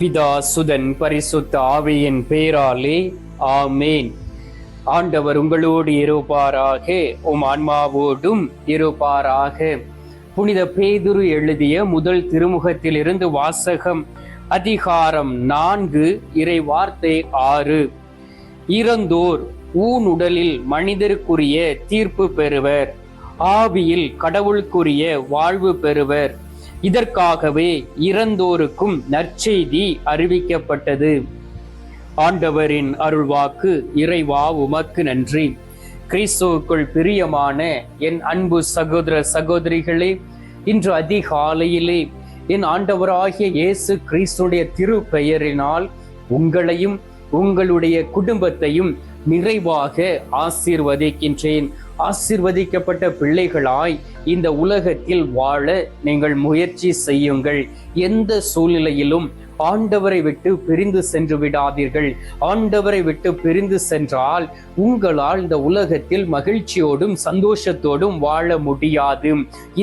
பிதா சுதன் பரிசுத்த ஆவியின் பேராலே ஆமேன். ஆண்டவர் உங்களோடு இருப்பாராக உம் ஆன்மாவோடும் இருப்பாராக. புனித பேதுரு எழுதிய முதல் திருமுகத்திலிருந்து வாசகம் அதிகாரம் நான்கு இறை வார்த்தை ஆறு. இறந்தோர் ஊன் உடலில் மனிதருக்குரிய தீர்ப்பு பெறுவர். ஆவியில் கடவுளுக்குரிய வாழ்வு பெறுவர். இதற்காகவே இறந்தோருக்கும் நற்செய்தி அறிவிக்கப்பட்டது. ஆண்டவரின் அருள்வாக்கு இறைவா உமக்கு நன்றி. கிறிஸ்துவுக்குள் பிரியமான என் அன்பு சகோதர சகோதரிகளே இன்று அதிகாலையிலே என் ஆண்டவராகிய இயேசு கிறிஸ்துடைய திரு பெயரினால் உங்களையும் உங்களுடைய குடும்பத்தையும் நிறைவாக ஆசீர்வதிக்கின்றேன். ஆசிர்வதிக்கப்பட்ட பிள்ளைகளாய் இந்த உலகத்தில் வாழ நீங்கள் முயற்சி செய்யுங்கள். எந்த சூழ்நிலையிலும் ஆண்டவரை விட்டு பிரிந்து சென்று விடாதீர்கள். ஆண்டவரை விட்டு பிரிந்து சென்றால் உங்களால் இந்த உலகத்தில் மகிழ்ச்சியோடும் சந்தோஷத்தோடும் வாழ முடியாது.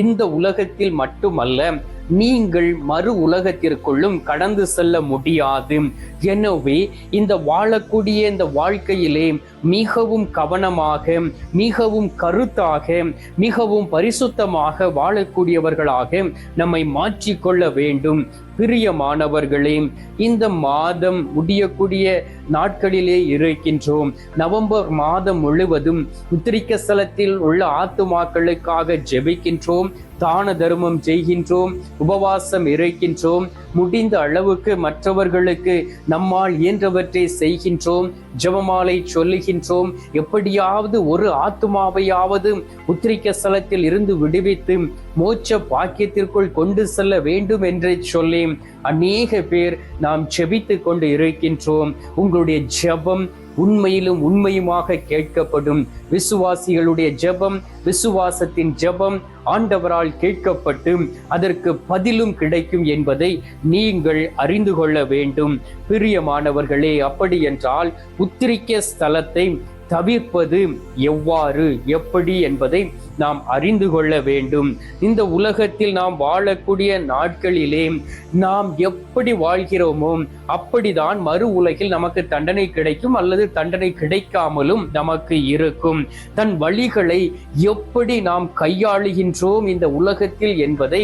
இந்த உலகத்தில் மட்டுமல்ல நீங்கள் மறு உலகத்திற்குள்ளும் கடந்து செல்ல முடியாது. எனவே இந்த வாழக்கூடிய இந்த வாழ்க்கையிலே மிகவும் கவனமாக மிகவும் கருத்தாக மிகவும் பரிசுத்தமாக வாழக்கூடியவர்களாக நம்மை மாற்றிக்கொள்ள வேண்டும். பிரியமானவர்களே இந்த மாதம் முடியக்கூடிய நாட்களிலே இருக்கின்றோம். நவம்பர் மாதம் முழுவதும் உத்திரிக்க ஸ்தலத்தில் உள்ள ஆத்துமாக்களுக்காக ஜெபிக்கின்றோம். தான தர்மம் செய்கின்றோம். உபவாசம் இருக்கின்றோம். முடிந்த அளவுக்கு மற்றவர்களுக்கு நம்மால் இயன்றவற்றை செய்கின்றோம். ஜெபமாலை சொல்லுகின்றோம். எப்படியாவது ஒரு ஆத்துமாவையாவது உத்திரிக்க ஸ்தலத்தில் இருந்து விடுவித்து மோட்ச பாக்கியத்திற்குள் கொண்டு செல்ல வேண்டும் என்று சொல்லி அநேக பேர் நாம் செபித்து கொண்டு இருக்கின்றோம். உங்களுடைய ஜெபம் உண்மையிலும் உண்மையுமாக கேட்கப்படும். விசுவாசிகளுடைய ஜெபம் விசுவாசத்தின் ஜெபம் ஆண்டவரால் கேட்கப்பட்டு அதற்கு பதிலும் கிடைக்கும் என்பதை நீங்கள் அறிந்து கொள்ள வேண்டும். பிரியமானவர்களே அப்படி என்றால் உத்திரிக்க ஸ்தலத்தை தவிர்ப்பது எவ்வாறு எப்படி என்பதை நாம் அறிந்து கொள்ள வேண்டும். இந்த உலகத்தில் நாம் வாழக்கூடிய நாட்களிலே நாம் எப்படி வாழ்கிறோமோ அப்படிதான் மறு உலகில் நமக்கு தண்டனை கிடைக்கும் அல்லது தண்டனை கிடைக்காமலும் நமக்கு இருக்கும். தன் வழிகளை எப்படி நாம் கையாளுகின்றோம் இந்த உலகத்தில் என்பதை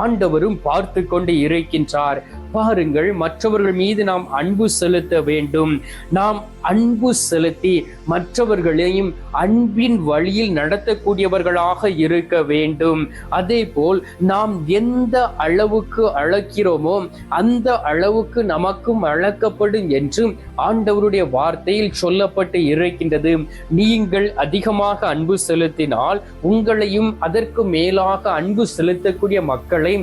ஆண்டவரும் பார்த்து கொண்டு இருக்கின்றார். பாருங்கள் மற்றவர்கள் மீது நாம் அன்பு செலுத்த வேண்டும். நாம் அன்பு செலுத்தி மற்றவர்களையும் அன்பின் வழியில் நடத்தக்கூடியவர்களாக இருக்க வேண்டும். அதே போல் நாம் எந்த அளவுக்கு அழைக்கிறோமோ அந்த அளவுக்கு நமக்கும் அழைக்கப்படும் என்று ஆண்டவருடைய வார்த்தையில் சொல்லப்பட்டு இருக்கின்றது. நீங்கள் அதிகமாக அன்பு செலுத்தினால் உங்களையும் அதற்கு மேலாக அன்பு செலுத்தக்கூடிய மக்களை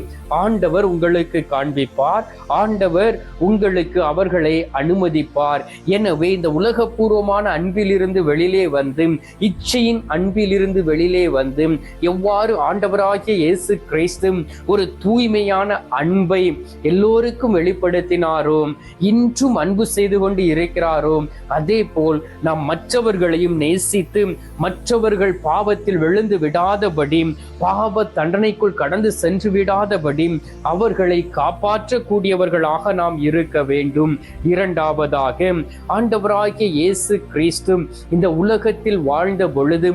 ஆண்டவர் உங்களுக்கு காண்பிப்பார். ஆண்டவர் உங்களுக்கு அவர்களை அனுமதிப்பார். எனவே இந்த உலகபூர்வமான அன்பிலிருந்து வெளியிலே வந்து இச்சையின் அன்பிலிருந்து வெளியிலே வந்து எவ்வாறு ஆண்டவராகிய இயேசு கிறிஸ்து ஒரு தூய்மையான அன்பை எல்லோருக்கும் வெளிப்படுத்தினாரோ இன்றும் அன்பு செய்து கொண்டு இருக்கிறாரோ அதே போல் நாம் மற்றவர்களையும் நேசித்து மற்றவர்கள் பாவத்தில் விழுந்து விடாதபடி பாவ தண்டனைக்குள் கடந்து சென்று விடாதபடி அவர்களை காப்பாற்றக்கூடிய கூடியவர்களாக நாம் இருக்க வேண்டும். இரண்டாவதாக ஆண்டவராகிய இயேசு கிறிஸ்து இந்த உலகத்தில் வாழ்ந்த பொழுது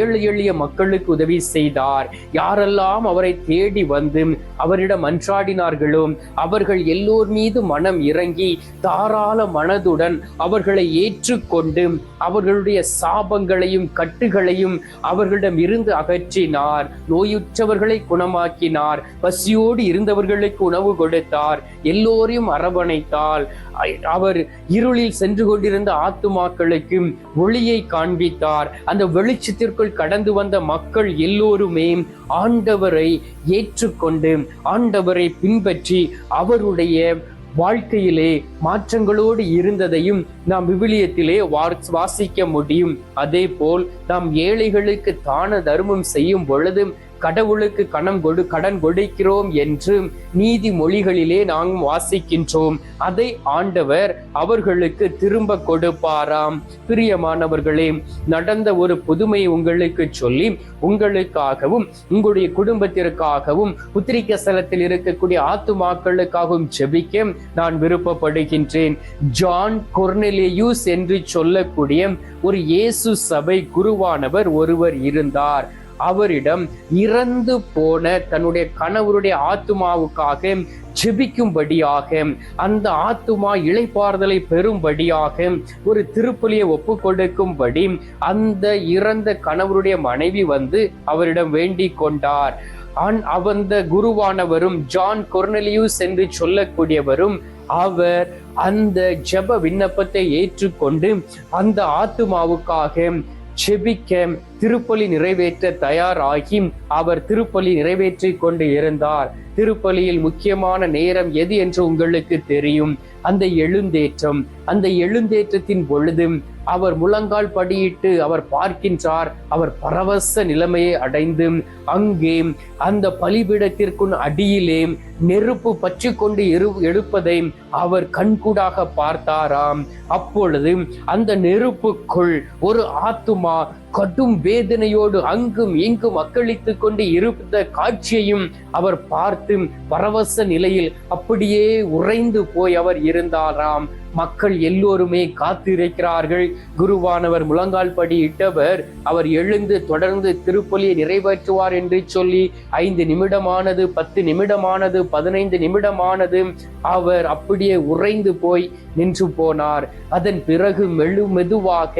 ஏழு எளிய மக்களுக்கு உதவி செய்தார். யாரெல்லாம் அவரை தேடி வந்து அவரிடம் அன்றாடினார்களோ அவர்கள் எல்லோர் மீது மனம் இறங்கி தாராள மனதுடன் அவர்களை ஏற்றுக்கொண்டு அவர்களுடைய சாபங்களையும் கட்டுகளையும் அவர்களிடம் இருந்து அகற்றினார். நோயுற்றவர்களை குணமாக்கினார். பசியோடு இருந்தவர்களுக்கு உணவு கொடுத்தார். எல்லோரையும் அரவணைத்தால் அவர் இருளில் சென்று கொண்டிருந்த ஆத்துமாக்களுக்கு ஒளியை காண்பித்தார். அந்த வெளிச்சத்திற்குள் கடந்து வந்த மக்கள் எல்லோருமே ஆண்டவரை ஏற்றுக்கொண்டு ஆண்டவரை பின்பற்றி அவருடைய வாழ்க்கையிலே மாற்றங்களோடு இருந்ததையும் நாம் விவிலியத்திலே வார்- வாசிக்க முடியும். அதே போல் நாம் ஏழைகளுக்கு தான தர்மம் செய்யும் பொழுது கடவுளுக்கு கணம் கொடு கடன் கொடுக்கிறோம் என்று நீதிமொழிகளிலே நாம் வாசிக்கின்றோம். அதை ஆண்டவர் அவர்களுக்கு திரும்ப கொடுப்பாராம். பிரியமானவர்களே நடந்த ஒரு புதுமை உங்களுக்கு சொல்லி உங்களுக்காகவும் உங்களுடைய குடும்பத்திற்காகவும் உத்திரிக்க ஸ்தலத்தில் இருக்கக்கூடிய ஆத்துமாக்களுக்காகவும் ஜெபிக்க நான் விருப்பப்படுகின்றேன். ஜான் கொர்னெலியூஸ் என்று சொல்லக்கூடிய ஒரு இயேசு சபை குருவானவர் ஒருவர் இருந்தார். அவரிடம் இறந்து போன தன்னுடைய கணவருடைய ஆத்துமாவுக்காக ஜெபிக்கும்படியாக அந்த ஆத்துமா இளைப்பாறுதலை பெறும்படியாக ஒரு திருப்பலியை ஒப்பு கொடுக்கும்படி அந்த இறந்த கணவருடைய மனைவி வந்து அவரிடம் வேண்டிக் கொண்டார். அவந்த குருவானவரும் ஜான் கொர்னலியூஸ் என்று சொல்லக்கூடியவரும் அவர் அந்த ஜெப விண்ணப்பத்தை ஏற்றுக்கொண்டு அந்த ஆத்துமாவுக்காக செபிக்க திருப்பலி நிறைவேற்ற தயாராகி அவர் திருப்பலி நிறைவேற்றி கொண்டு இருந்தார். திருப்பலியில் முக்கியமான நேரம் எது என்று உங்களுக்கு தெரியும்? அந்த எழுந்தேற்றம். அந்த எழுந்தேற்றத்தின் பொழுது அவர் முழங்கால் படியிட்டு அவர் பார்க்கின்றார். அவர் பரவச நிலைமையை அடைந்து அங்கே அந்த பலிபீடத்திற்குள் அடியிலே நெருப்பு பற்றி கொண்டு எரு அவர் கண்கூடாக பார்த்தாராம். அப்பொழுது அந்த நெருப்புக்குள் ஒரு ஆத்துமா கடும் வேதனையோடு அங்கும் இங்கும் அக்களித்து கொண்டு இருந்த காட்சியையும் அவர் பார்த்து பரவச நிலையில் அப்படியே உறைந்து போய் அவர் இருந்தாராம். மக்கள் எல்லோருமே காத்திருக்கிறார்கள். குருவானவர் முழங்கால் படி இட்டவர் அவர் எழுந்து தொடர்ந்து திருப்பலியை நிறைவேற்றுவார் என்று சொல்லி ஐந்து நிமிடமானது பத்து நிமிடமானது பதினைந்து நிமிடமானது அவர் அப்படி அப்படியே உறைந்து போய் நின்று போனார். அதன் பிறகு மெழு மெதுவாக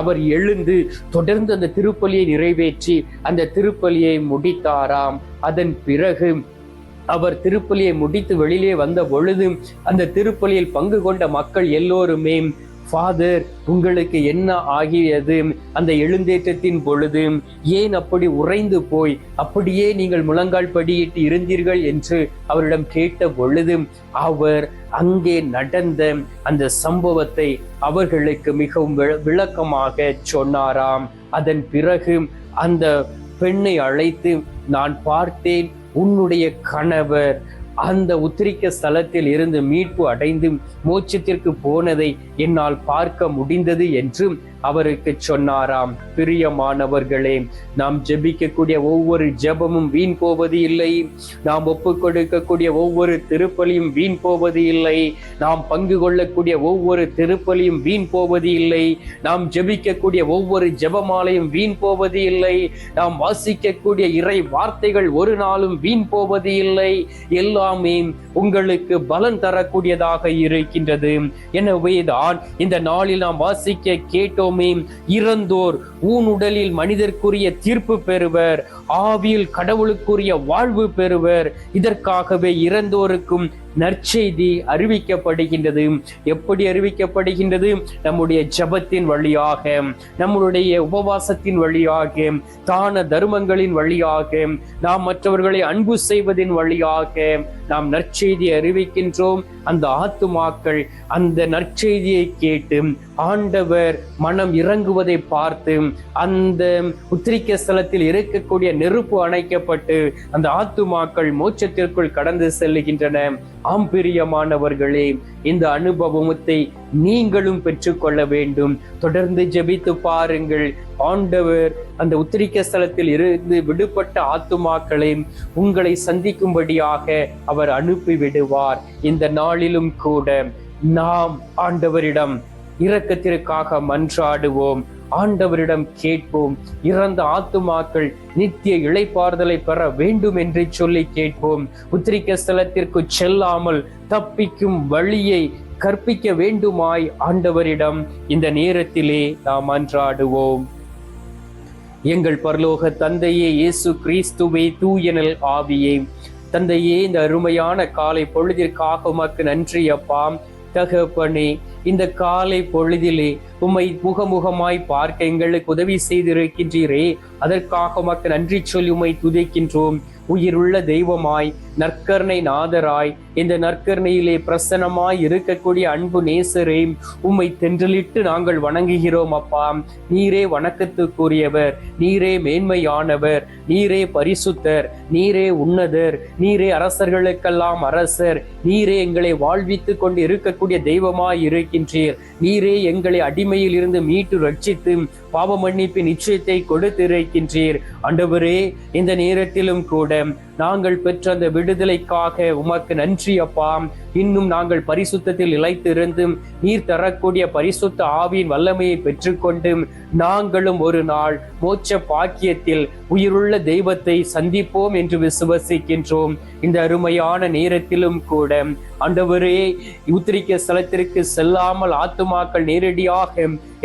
அவர் எழுந்து தொடர்ந்து அந்த திருப்பலியை நிறைவேற்றி அந்த திருப்பலியை முடித்தாராம். அதன் பிறகு அவர் திருப்பலியை முடித்து வெளியிலே வந்த பொழுது அந்த திருப்பலியில் பங்கு கொண்ட மக்கள் எல்லோருமே ஃபாதர் உங்களுக்கு என்ன ஆகியது? அந்த எழுந்தேற்றத்தின் பொழுது ஏன் அப்படி உறைந்து போய் அப்படியே நீங்கள் முழங்கால் படியிட்டு இருந்தீர்கள் என்று அவரிடம் கேட்ட பொழுது அவர் அங்கே நடந்த அந்த சம்பவத்தை அவர்களுக்கு மிகவும் வி- விளக்கமாக சொன்னாராம். அதன் பிறகு அந்த பெண்ணை அழைத்து நான் பார்த்தேன் உன்னுடைய கணவர் அந்த உத்திரிக்க ஸ்தலத்தில் இருந்து மீட்பு அடைந்து மோட்சத்திற்கு போனதை என்னால் பார்க்க முடிந்தது என்றும் அவருக்கு சொன்னாராம் பிரியமானவர்களே நாம் ஜெபிக்கக்கூடிய ஒவ்வொரு ஜெபமும் வீண் போவது இல்லை. நாம் ஒப்பு கொடுக்கக்கூடிய ஒவ்வொரு திருப்பலியும் வீண் போவது இல்லை. நாம் பங்கு கொள்ளக்கூடிய ஒவ்வொரு திருப்பலியும் வீண் போவது இல்லை. நாம் ஜெபிக்கக்கூடிய ஒவ்வொரு ஜெபமாலையும் வீண் போவது இல்லை. நாம் வாசிக்கக்கூடிய இறை வார்த்தைகள் ஒரு நாளும் வீண் போவது இல்லை. எல்லாமே உங்களுக்கு பலன் தரக்கூடியதாக இருக்கின்றது. எனவேதான் இந்த நாளில் நாம் வாசிக்க கேட்டோமே இறந்தோர் உடலில் மனிதர்க்குரிய தீர்ப்பு பெறுவர். ஆவியில் கடவுளுக்குரிய வாழ்வு பெறுவர். இதற்காகவே இறந்தோருக்கும் நற்செய்தி அறிவிக்கப்படுகின்றது. எப்படி அறிவிக்கப்படுகின்றது? நம்முடைய ஜெபத்தின் வழியாக நம்முடைய உபவாசத்தின் வழியாக தான தர்மங்களின் வழியாக நாம் மற்றவர்களை அன்பு செய்வதின் வழியாக நாம் நற்செய்தி அறிவிக்கின்றோம். அந்த ஆத்துமாக்கள் அந்த நற்செய்தியை கேட்டு ஆண்டவர் மனம் இறங்குவதை பார்த்து அந்த உத்திரிக்க ஸ்தலத்தில் இருக்கக்கூடிய நெருப்பு அணைக்கப்பட்டு அந்த ஆத்துமாக்கள் மோட்சத்திற்குள் கடந்து செல்லுகின்றன. ஆம் பிரியமானவர்களே இந்த அனுபவத்தை நீங்களும் பெற்றுக்கொள்ள வேண்டும். தொடர்ந்து ஜெபித்து பாருங்கள். ஆண்டவர் அந்த உத்திரிக்க ஸ்தலத்தில் இருந்து விடுபட்ட ஆத்துமாக்களை உங்களை சந்திக்கும்படியாக அவர் அனுப்பிவிடுவார். இந்த நாளிலும் கூட நாம் ஆண்டவரிடம் இரக்கத்திற்காக மன்றாடுவோம். ஆண்டவரிடம் கேட்போம். இறந்த ஆத்துமாக்கள் நித்திய இளைப்பாறுதலை பெற வேண்டும் என்று சொல்லி கேட்போம். உத்திரிக்க ஸ்தலத்திற்கு செல்லாமல் தப்பிக்கும் வழியை கற்பிக்க வேண்டுமாய் ஆண்டவரிடம் இந்த நேரத்திலே நாம் அன்றாடுவோம். எங்கள் பரலோக தந்தையே இயேசு கிறிஸ்துவே தூயனல் ஆவியே. தந்தையே இந்த அருமையான காலை பொழுதிற்காக உமக்கு நன்றி அப்பாம் தகப்பனே இந்த காலை பொழுதிலே உம்மை முகமுகமாய் பார்க்க எங்களுக்கு உதவி செய்திருக்கின்றீரே. அதற்காக உமக்கு நன்றி சொல்லி உம்மை துதிக்கின்றோம். உயிருள்ள தெய்வமாய் நற்கர்ணை நாதராய் இந்த நற்கருணையிலே பிரசனமாய் இருக்கக்கூடிய அன்பு நேசரே உம்மை தென்றலிட்டு நாங்கள் வணங்குகிறோம் அப்பா. நீரே வணக்கத்துக்குரியவர் நீரே மேன்மையானவர் நீரே பரிசுத்தர் நீரே உன்னதர் நீரே அரசர்களுக்கெல்லாம் அரசர் நீரே எங்களை வாழ்வித்துக் கொண்டு இருக்கக்கூடிய தெய்வமாய் இருக்கின்றீர். நீரே எங்களை அடிமையில் இருந்து மீட்டு ரட்சித்து பாவ மன்னிப்பு நிச்சயத்தை கொடுத்திருக்கின்றீர். ஆண்டவரே இந்த நேரத்திலும் கூட நாங்கள் பெற்ற அந்த விடுதலைக்காக உமக்கு நன்றி அப்பா. இன்னும் நாங்கள் பரிசுத்தத்தில் இழைத்திருந்தும் நீர் தரக்கூடிய பரிசுத்த ஆவியின் வல்லமையை பெற்றுக்கொண்டும் நாங்களும் ஒரு நாள் மோட்ச பாக்கியத்தில் உயிருள்ள தெய்வத்தை சந்திப்போம் என்று விசுவசிக்கின்றோம். இந்த அருமையான நேரத்திலும் கூட ஆண்டவரே உத்திரிக்க ஸ்தலத்திற்கு செல்லாமல் ஆத்துமாக்கள் நேரடியாக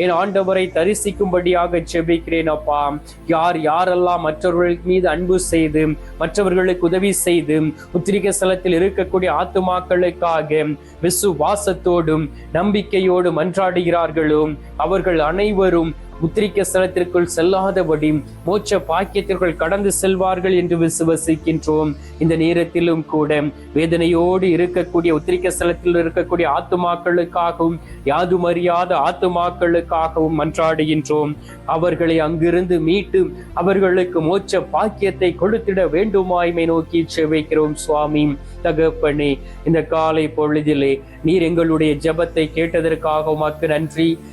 என் ஆண்டவரை தரிசிக்கும்படி தரிசிக்கும்படியாக செபிக்கிறேன் அப்பா. யார் யாரெல்லாம் மற்றவர்கள் மீது அன்பு செய்து மற்றவர்களுக்கு உதவி செய்து உத்திரிகை ஸ்தலத்தில் இருக்கக்கூடிய ஆத்துமாக்களுக்காக விசுவாசத்தோடும் நம்பிக்கையோடும் மன்றாடுகிறார்களோ அவர்கள் அனைவரும் முத்திரிக்க ஸ்தலத்திற்குள் செல்லாதபடி மோட்ச பாக்கியத்திற்குள் கடந்து செல்வார்கள் என்று விசுவசிக்கின்றோம். இந்த நேரத்திலும் கூட வேதனையோடு இருக்கக்கூடிய உத்திரிக்க ஸ்தலத்தில் இருக்கக்கூடிய ஆத்துமாக்களுக்காகவும் யாதுமறியாத ஆத்துமாக்களுக்காகவும் மன்றாடுகின்றோம். அவர்களை அங்கிருந்து மீட்டு அவர்களுக்கு மோட்ச பாக்கியத்தை கொடுத்திட வேண்டுமாய்மை நோக்கி செவைக்கிறோம் சுவாமி. தகப்பனே இந்த காலை பொழுதிலே நீர் எங்களுடைய ஜெபத்தை கேட்டதற்காக உமக்கு நன்றி.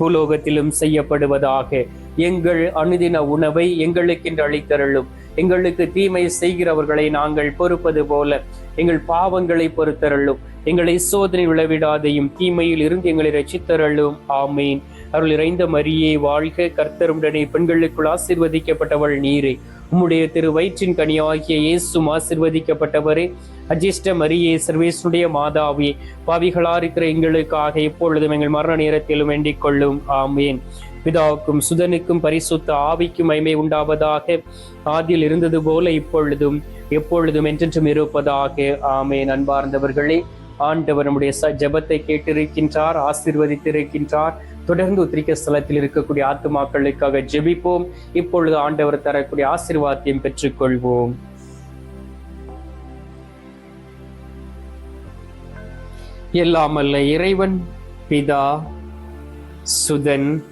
பூலோகத்திலும் செய்யப்படுவதாக. எங்கள் அனுதின உணவை எங்களுக்கென்று அளித்தருளும். எங்களுக்கு தீமை செய்கிறவர்களை நாங்கள் பொறுப்பது போல. எங்கள் பாவங்களை பொறுத்தருளும். எங்களை சோதனை விளைவிடாதையும் தீமையில் இருந்து எங்களை ரசித்தருளும் ஆமீன். அருள் இறைந்த மரியே வாழ்க கர்த்தருடனே பெண்களுக்குள் ஆசிர்வதிக்கப்பட்டவள் நீரே. உம்முடைய திரு வயிற்றின் கனியாகிய இயேசும் ஆசிர்வதிக்கப்பட்டவரே அஜிஷ்ட மரியே சர்வேசுடைய மாதாவே பாவிகளா இருக்கிற எங்களுக்காக எப்பொழுதும் எங்கள் மரண நேரத்திலும் வேண்டிக் கொள்ளும். ஆமேன். பிதாவுக்கும் சுதனுக்கும் பரிசுத்த ஆவிக்கும் மைமை உண்டாவதாக ஆதியில் இருந்தது போல இப்பொழுதும் எப்பொழுதும் என்றென்றும் இருப்பதாக. ஆமேன். அன்பார்ந்தவர்களே ஆண்டவர் நம்முடைய ச ஜபத்தை கேட்டிருக்கின்றார் ஆசிர்வதித்திருக்கின்றார். தொடர்ந்து உத்திரிக்க ஸ்தலத்தில் இருக்கக்கூடிய ஆத்துமாக்களுக்காக ஜெபிப்போம். இப்பொழுது ஆண்டவர் தரக்கூடிய ஆசீர்வாதத்தையும் பெற்றுக்கொள்வோம். எல்லாமல்ல இறைவன் பிதா சுதன்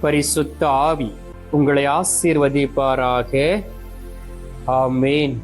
பரிசுத்த ஆவி உங்களை ஆசீர்வதிப்பாராக. ஆமேன்.